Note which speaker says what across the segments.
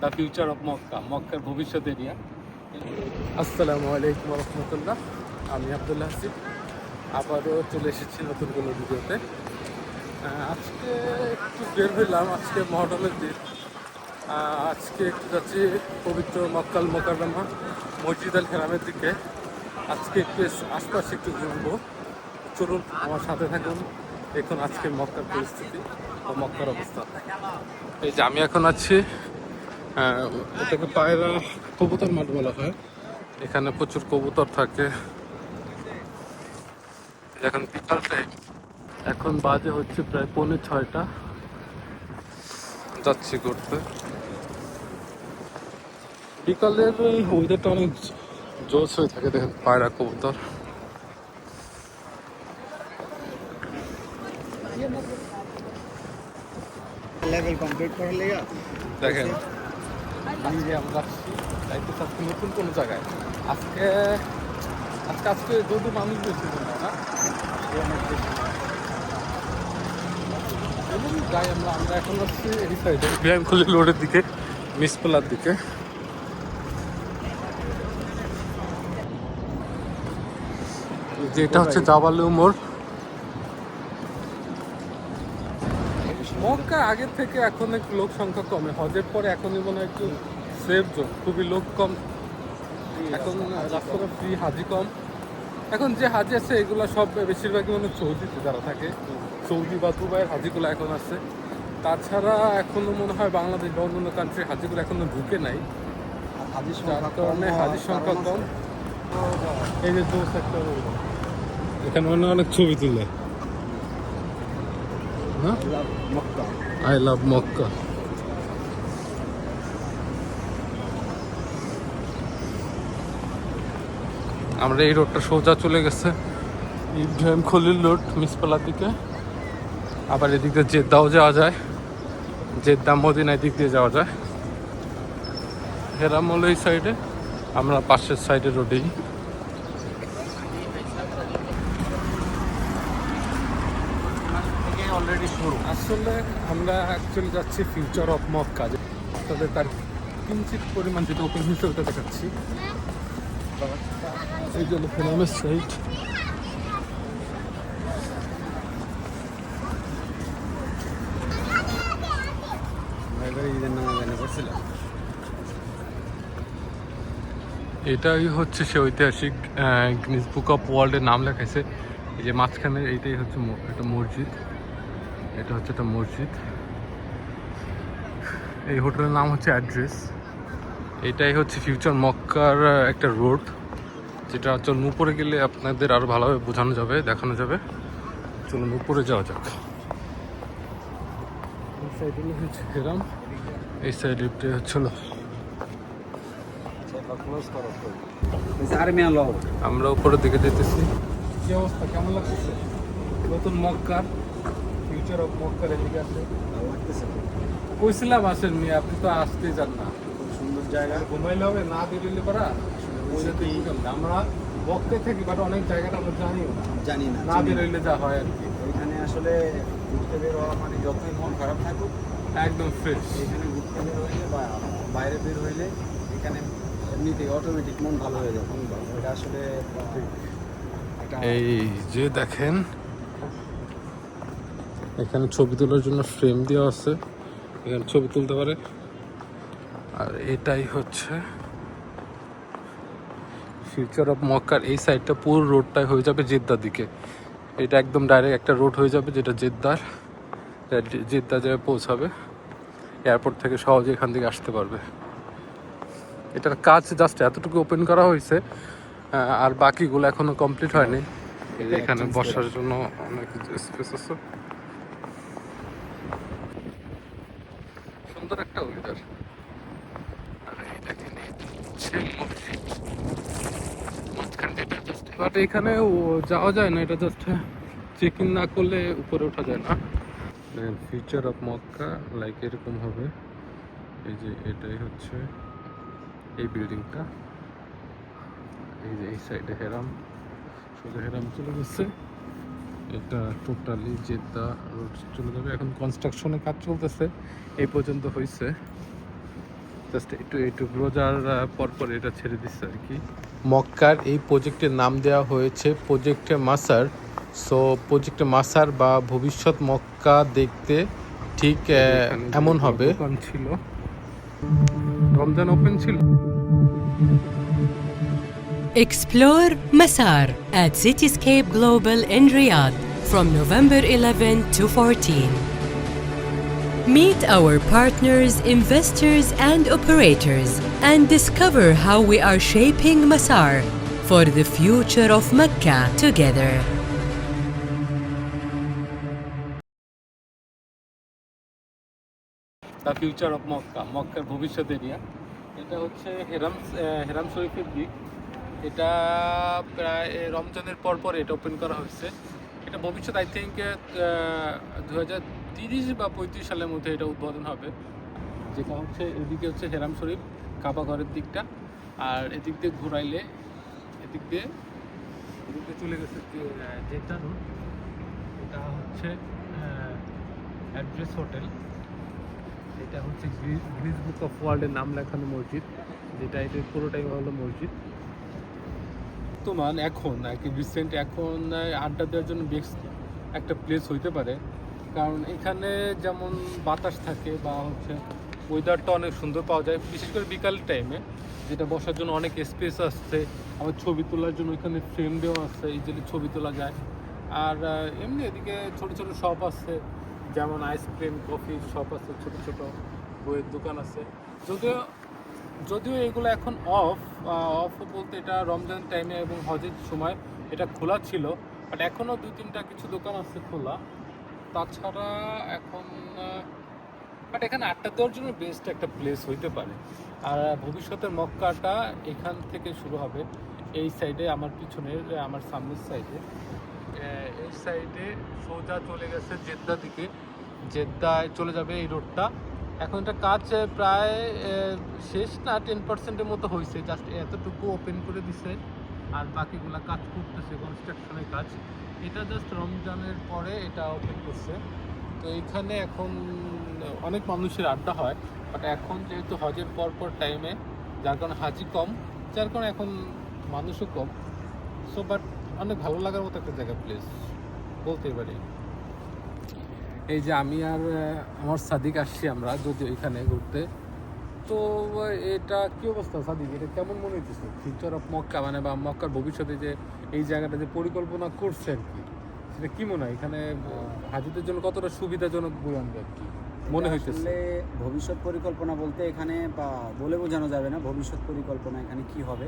Speaker 1: The future of Mecca মক্কার ভবিষ্যৎ area
Speaker 2: আসসালামু আলাইকুম রহমতুল্লাহ আমি আবদুল্লাহ হাসিব। আবারও চলে এসেছি নতুন কোনো ভিডিওতে। আজকে একটু বের হইলাম, আজকে মহরমের দিন। আজকে একটু যাচ্ছি পবিত্র মক্কাল মোকাররমা, মসজিদ আল হেরামের দিকে। আজকে একটু আশপাশে একটু ঘুরবো। চলুন, আমার সাথে থাকুন। এখন আজকে মক্কার পরিস্থিতি ও মক্কার অবস্থা। এই যে আমি এখন আছি এটাকে পায়রা কবুতর মাঠ বলা হয়। এখানে প্রচুর কবুতর থাকে। এখন বিকাল টাইম এখন বাজে হচ্ছে প্রায় পৌনে ছয়টা। যাচ্ছি করতে বিকালের ওয়েদারটা অনেক জোস হয়ে থাকে দেখেন পায়রা কবুতর।
Speaker 3: লেভেল কমপ্লিট করার লেগে
Speaker 2: দেখেন। এই যে আমরা আসছি যাইতে চাচ্ছি নতুন কোনো জায়গায়? আজকে আজকে আজকে যদি মানুষ বেশি না যাই আমরা আমরা এখন এই সাইডে ব্যায়ামখুলি রোডের দিকে মিসপোলার দিকে। যেটা হচ্ছে জাবালে মোড়। মক্কা আগের থেকে এখন একটু লোক সংখ্যা কমে। হজের পরে এখনই মনে হয় একটু সেফ জোন খুবই লোক কম। এখন রাস্তাটা ফ্রি হাজি কম। এখন যে হাজি আছে এগুলো সব বেশিরভাগই মানে সৌদিতে যারা থাকে। সৌদি বা দুবাইয়ের হাজিগুলো এখন আছে। তাছাড়া এখনও মনে হয় বাংলাদেশ বা অন্যান্য কান্ট্রির হাজিগুলো এখনও ঢুকে নাই।
Speaker 3: হাজির
Speaker 2: যার কারণে হাজির সংখ্যা কম। এই যে দোষ একটা এখানে অনেক ছবি তুলে। হ্যাঁ?
Speaker 3: মক্কা।
Speaker 2: আই লাভ মক্কা আমরা এই রোডটা সোজা চলে গেছে। ইব্রাহিম খলিল রোড মিসপালার দিকে আবার এদিক দিয়ে জেদ্দাও যাওয়া যায়। জেদ্দা মদিনা দিক দিয়ে যাওয়া যায়। হেরামল এই সাইডে আমরা পাশের সাইডে রোডেই
Speaker 3: থেকে অলরেডি শুরু
Speaker 2: আসলে আমরা অ্যাকচুয়ালি যাচ্ছি ফিউচার অফ মক্কা কাজে। তবে তার কিঞ্চিত পরিমাণ যেটা ওপেন হয়েছে ওটা দেখাচ্ছি। এই জন্য
Speaker 3: নামাজ করছিলাম
Speaker 2: এটাই হচ্ছে সে ঐতিহাসিক বুক অফ ওয়ার্ল্ডের নাম লেখাইছে। এই যে মাঝখানে এইটাই হচ্ছে একটা মসজিদ। এটা হচ্ছে একটা মসজিদ। এই হোটেলের নাম হচ্ছে অ্যাড্রেস। এটাই হচ্ছে ফিউচার মক্কার একটা রোড যেটা চলুন উপরে গেলে আপনাদের আরও ভালোভাবে বোঝানো যাবে দেখানো যাবে। চলুন উপরে যাওয়া যাক। এই সাইডে হচ্ছে হেরাম এই সাইডে হচ্ছিল
Speaker 3: করো আর্মি
Speaker 2: আমরা উপরের দিকে যেতেছি। কি অবস্থা? কেমন লাগতেছে? নতুন মক্কার? ফিউচার অফ মক্কার এদিকে আছে।
Speaker 3: লাগতেছে।
Speaker 2: কইছিলাম আসেন মিয়া আপনি তো আসতে যান না।
Speaker 3: খুব সুন্দর জায়গা।
Speaker 2: ঘুমাইলে হবে না বেরোলে পারা ওইটাতে কি করবে? আমরা বকতে থাকি বাট অনেক জায়গাটা আমরা জানিও না।
Speaker 3: জানি না
Speaker 2: না বেরোইলে যা হয় আর কি।
Speaker 3: এখানে আসলে ঘুরতে বের হওয়া মানে যতই মন খারাপ থাকুক
Speaker 2: একদম ফ্রেশ
Speaker 3: এখানে ঘুরতে বের হইলে বা বাইরে বের হইলে এখানে এমনিতেই অটোমেটিক মন ভালো হয়ে যায়। এটা আসলে
Speaker 2: এই যে দেখেন এখানে ছবি তোলার জন্য ফ্রেম দেওয়া আছে। এখানে ছবি তুলতে পারে। আর এটাই হচ্ছে ফিউচার অফ মক্কার। এই সাইডটা পুরো রোডটাই হয়ে যাবে জেদ্দার দিকে। এটা একদম ডাইরেক্ট একটা রোড হয়ে যাবে যেটা জেদ্দার। যেটা জে- জেদ্দা জায়গায় পৌঁছাবে এয়ারপোর্ট থেকে সহজে এখান থেকে আসতে পারবে। এটার কাজ জাস্ট এতটুকু ওপেন করা হয়েছে। আর বাকিগুলো এখনও কমপ্লিট হয়নি। এখানে বসার জন্য অনেক স্পেস আছে সুন্দর একটা ওয়েদার বাট এখানে যাওয়া যায় না, এটা জাস্ট চেক ইন না করলে উপরে ওঠা যায় না। ফিউচার অফ মক্কা লাইক এরকম হবে। এই যে এটাই হচ্ছে এই বিল্ডিংটা এই যে এই সাইডে হেরাম। সোজা হেরাম চলে গেছে। এটা টোটালি জেদ্দা রোড চলে যাবে। এখন কনস্ট্রাকশনের কাজ চলতেছে। এই পর্যন্ত হয়েছে
Speaker 4: জাস্ট একটু একটু রোজার আহ, পর পর এটা ছেড়ে দিচ্ছে আর কি। মক্কার এই প্রজেক্টের নাম দেওয়া হয়েছে প্রজেক্টে মাসার। সো প্রজেক্টে মাসার বা ভবিষ্যৎ মক্কা দেখতে ঠিক এমন হবে। ছিল। রমজান ওপেন ছিল।
Speaker 5: Explore Masar at Cityscape Global in Riyadh from November 11 to 14. Meet our partners, investors, and operators and discover how we are shaping Masar for the future of Mecca together.
Speaker 2: The future of Mecca মক্কার ভবিষ্যৎ area এটা হচ্ছে হেরাম আহ, হেরাম শরীফের দিক এটা প্রায় রমজানের পর পর এটা ওপেন করা হয়েছে। এটা ভবিষ্যৎ আই থিঙ্ক দু হাজার তিরিশ বা পঁয়ত্রিশ সালের মধ্যে এটা উদ্বোধন হবে। যেটা হচ্ছে, এদিকে হচ্ছে হেরাম শরীফ, কাবা ঘরের দিকটা, আর এদিক দিয়ে ঘুরাইলে, এদিক দিয়ে এদিক দিয়ে চলে গেছে জেদ্দা রোড এটা হচ্ছে অ্যাড্রেস হোটেল। এটা হচ্ছে গ্রিজ বুক অফ ওয়ার্ল্ডের নাম লেখানো মসজিদ, যেটা এটা পুরোটাই হলো মসজিদ। বর্তমান এখন, আর কি রিসেন্ট এখন আড্ডা দেওয়ার জন্য বেস্ট একটা প্লেস হইতে পারে। কারণ এখানে যেমন বাতাস থাকে বা হচ্ছে ওয়েদারটা অনেক সুন্দর পাওয়া যায়, বিশেষ করে বিকাল টাইমে যেটা বসার জন্য অনেক স্পেস আসছে। আবার ছবি তোলার জন্য এখানে ফ্রেম দেওয়া আছে ইজিলি ছবি তোলা যায়। আর এমনি এদিকে ছোট ছোট শপ আছে, যেমন আইসক্রিম কফি শপ আছে, ছোট ছোট বইয়ের দোকান আছে। যদিও যদিও এগুলো এখন অফ অফ বলতে এটা রমজান টাইমে এবং হজের সময় এটা খোলা ছিল বাট এখনও দু তিনটা কিছু দোকান আছে খোলা। তাছাড়া এখন বাট এখানে আড্ডা দেওয়ার জন্য বেস্ট একটা প্লেস হইতে পারে। আর ভবিষ্যতের মক্কাটা এখান থেকে শুরু হবে এই সাইডে আমার পিছনের, আমার সামনের সাইডে এই সাইডে সোজা চলে গেছে জেদ্দা দিকে। জেদ্দায় চলে যাবে এই রোডটা এখন এটা কাজ প্রায় শেষ না টেন পার্সেন্টের মতো হয়েছে জাস্ট এতটুকু ওপেন করে দিছে। আর বাকিগুলা কাজ করতেছে কনস্ট্রাকশনের কাজ। এটা জাস্ট রমজানের পরে এটা ওপেন করছে। তো এখানে এখন অনেক মানুষের আড্ডা হয়। বাট এখন যেহেতু হজের পর পর টাইমে যার কারণে হাজি কম, যার কারণে এখন মানুষও কম। সো বাট অনেক ভালো লাগার মতো একটা জায়গা প্লেস বলতেই পারি। এই যে আমি আর আমার সাদিক আসছি আমরা যদিও এখানে ঘুরতে। তো এটা কি অবস্থা সাদিক? এটা কেমন মনে হচ্ছে ফিউচার অফ মক্কা মানে বা মক্কার ভবিষ্যতে যে এই জায়গাটা যে পরিকল্পনা করছে আর কি সেটা কি মনে হয়? এখানে হাজিদের জন্য কতটা সুবিধাজনক বই আনবে আর কি? মনে হইতেছে।
Speaker 3: ভবিষ্যৎ পরিকল্পনা বলতে এখানে বা বলে বোঝানো যাবে না ভবিষ্যৎ পরিকল্পনা এখানে কি হবে।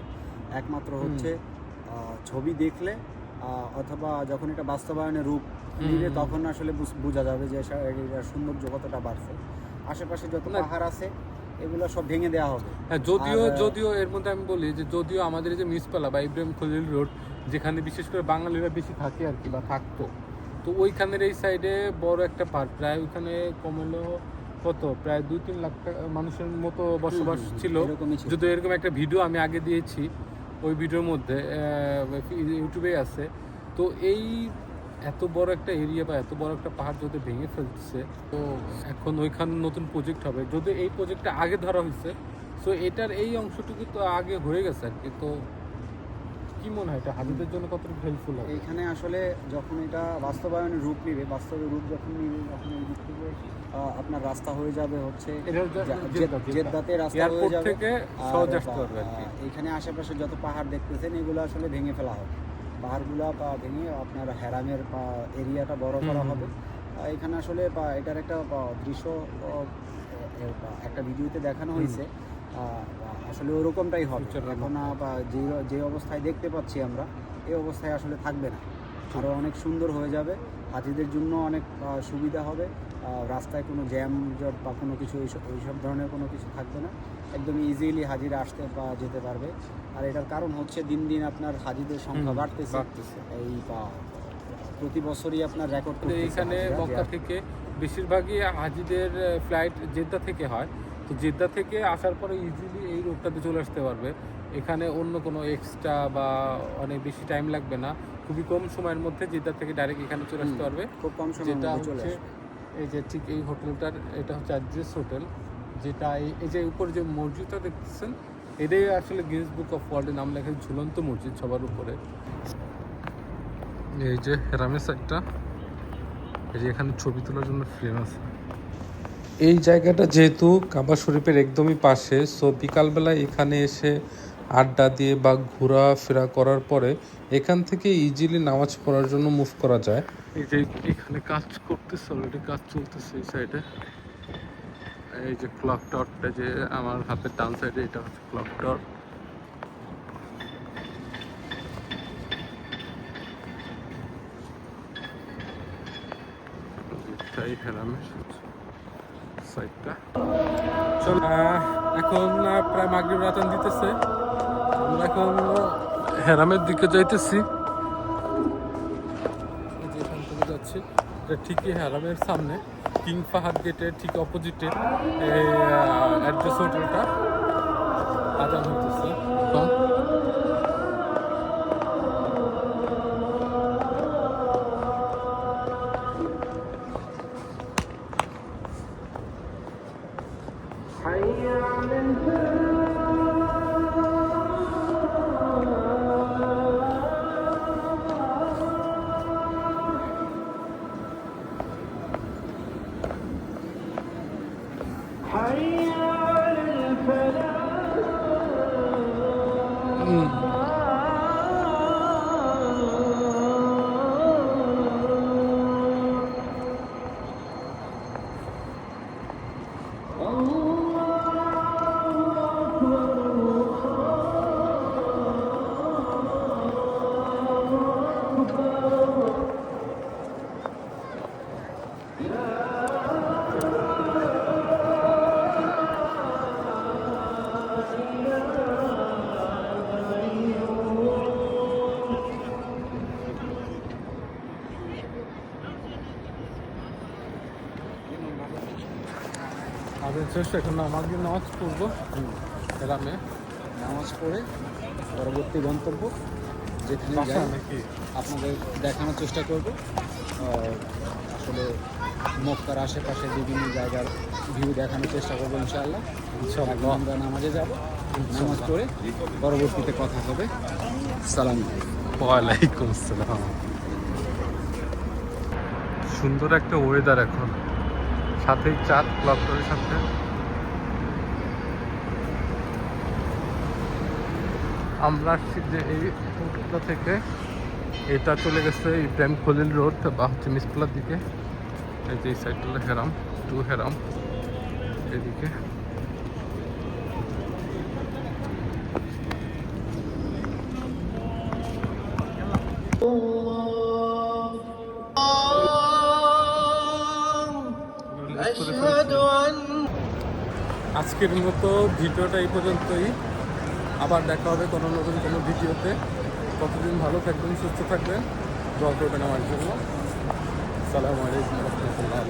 Speaker 3: একমাত্র হচ্ছে ছবি দেখলে অথবা যখন এটা বাস্তবায়নের রূপ নিলে তখন আসলে বুঝ- যাবে যে সৌন্দর্য কতটা বাড়ছে। আশেপাশে যত
Speaker 2: না।
Speaker 3: পাহাড় আছে এগুলো সব ভেঙে দেওয়া হবে।
Speaker 4: হ্যাঁ যদিও যদিও এর মধ্যে আমি বলি যে যদিও আমাদের যে মিসপালা বা ইব্রাহিম খলিল রোড যেখানে বিশেষ করে বাঙালিরা বেশি থাকে আর কি বা থাকতো তো ওইখানের এই সাইডে বড় একটা পার্ক প্রায় ওইখানে কমলো কত? প্রায় দুই তিন লাখ মানুষের মতো বসবাস ছিল। যদি এরকম একটা ভিডিও আমি আগে দিয়েছি ওই ভিডিওর মধ্যে ইউটিউবে আছে। তো এই এত বড় একটা এরিয়া বা এত বড় একটা পাহাড় যদি ভেঙে ফেলছে, তো এখন ওইখানে নতুন প্রজেক্ট হবে। যদি এই প্রজেক্টটা আগে ধরা হয়েছে, তো এটার এই অংশটুকু তো আগে হয়ে গেছে আর কি। তো কি মনে হয়? এটা হাজিদের জন্য কতটুকু হেল্পফুল হবে?
Speaker 3: এইখানে আসলে যখন এটা বাস্তবায়নের রূপ নিবে বাস্তবে রূপ যখন নিবে তখন এই দিক থেকে আপনার রাস্তা হয়ে যাবে হচ্ছে। জেদ্দাতে রাস্তা হয়ে যাবে। এইখানে আশেপাশে যত পাহাড় দেখতেছেন এগুলো আসলে ভেঙে ফেলা হবে। পাহাড়গুলো বা ভেঙে আপনার হেরামের বা এরিয়াটা বড় করা হবে। এখানে আসলে এটার একটা দৃশ্য একটা ভিডিওতে দেখানো হয়েছে আসলে ওরকমটাই হবে। এখন বা যে যে অবস্থায় দেখতে পাচ্ছি আমরা এই অবস্থায় আসলে থাকবে না। আরও অনেক সুন্দর হয়ে যাবে। হাজিদের জন্য অনেক সুবিধা হবে। রাস্তায় কোনো জ্যাম জট বা কোনো কিছু এইসব এইসব ধরনের কোনো কিছু থাকবে না। একদম ইজিলি হাজিরা আসতে বা যেতে পারবে। আর এটার কারণ হচ্ছে দিন দিন আপনার হাজিদের সংখ্যা বাড়তেছে। এই বা প্রতি বছরই আপনার রেকর্ড
Speaker 4: এইখানে মক্কা থেকে বেশিরভাগই হাজিদের ফ্লাইট জেদ্দা থেকে হয়। তো জেদ্দা থেকে আসার পরে ইজিলি এই রোডটাতে চলে আসতে পারবে। এখানে অন্য কোনো এক্সট্রা বা অনেক বেশি টাইম লাগবে না। খুবই কম সময়ের মধ্যে জেদ্দা থেকে ডাইরেক্ট এখানে চলে আসতে পারবে।
Speaker 3: খুব কম সময়ের
Speaker 4: যেটা হচ্ছে এই যে ঠিক এই হোটেলটার এটা হচ্ছে অ্যাড্রেস হোটেল।
Speaker 2: যেটা এই- এই যে উপরে যে মসজিদটা দেখতেছেন এটাই আসলে গিনেস বুক অফ ওয়ার্ল্ডের নাম লেখা ঝুলন্ত মসজিদ সবার উপরে। এই যে হেরামের সাইডটা এই যে এখানে ছবি তোলার জন্য ফ্রেম আছে। এই জায়গাটা যেহেতু কাবা শরীফের একদমই পাশে সো বিকালবেলা এখানে এসে আড্ডা দিয়ে বা ঘোরাফেরা করার পরে এখান থেকে ইজিলি নামাজ পড়ার জন্য মুভ করা যায়। এই যে এখানে কাজ করতেছে অলরেডি কাজ চলতেছে এই সাইডে এই যে ক্লক টাওয়ারটা যে আমার হাতের ডান সাইডে এটা হচ্ছে ক্লক টাওয়ার এটাই হেরামের সাইডটা চল এখন প্রায় মাগরিব রাতান দিতেছে। আমরা এখন হেরামের দিকে যাইতেছি। এই যে এখান থেকে যাচ্ছি। এটা ঠিকই হেরামের সামনে, কিং ফাহাদ গেটের ঠিক অপোজিটে। অ্যাড্রেস হোটেলটা। আদান হইতেছে। এখন আমাদের শেষ এখন আমাদের নামাজ পড়ব হেরামে
Speaker 3: নামাজ পড়ে পরবর্তী গন্তব্য যেখানে যাই আপনাদের দেখানোর চেষ্টা করব। আসলে মক্কার আশেপাশে বিভিন্ন জায়গার ভিউ দেখানোর চেষ্টা করব ইনশাআল্লাহ। আমরা নামাজে যাব নামাজ পড়ে পরবর্তীতে কথা হবে। সালাম
Speaker 2: ওয়ালাইকুম আসসালাম। সুন্দর একটা ওয়েদার এখন। সাথেই চাঁদ ক্লকটারের সাথে। আমরা আসছি যে এই হোটেলটা থেকে এটা চলে গেছে ইব্রাহিম খলিল রোড বা হচ্ছে মিসপুলার দিকে। এই যে এই সাইডটা হলো হেরাম টু হেরাম এদিকে। আজকের মতো ভিডিওটা এই পর্যন্তই। আবার দেখা হবে কোনো নতুন কোনো ভিডিওতে। কতদিন ভালো থাকবেন, সুস্থ থাকবেন। দোয়া করবেন আমার জন্য। সালামু আলাইকুম রহমতুল্লাহ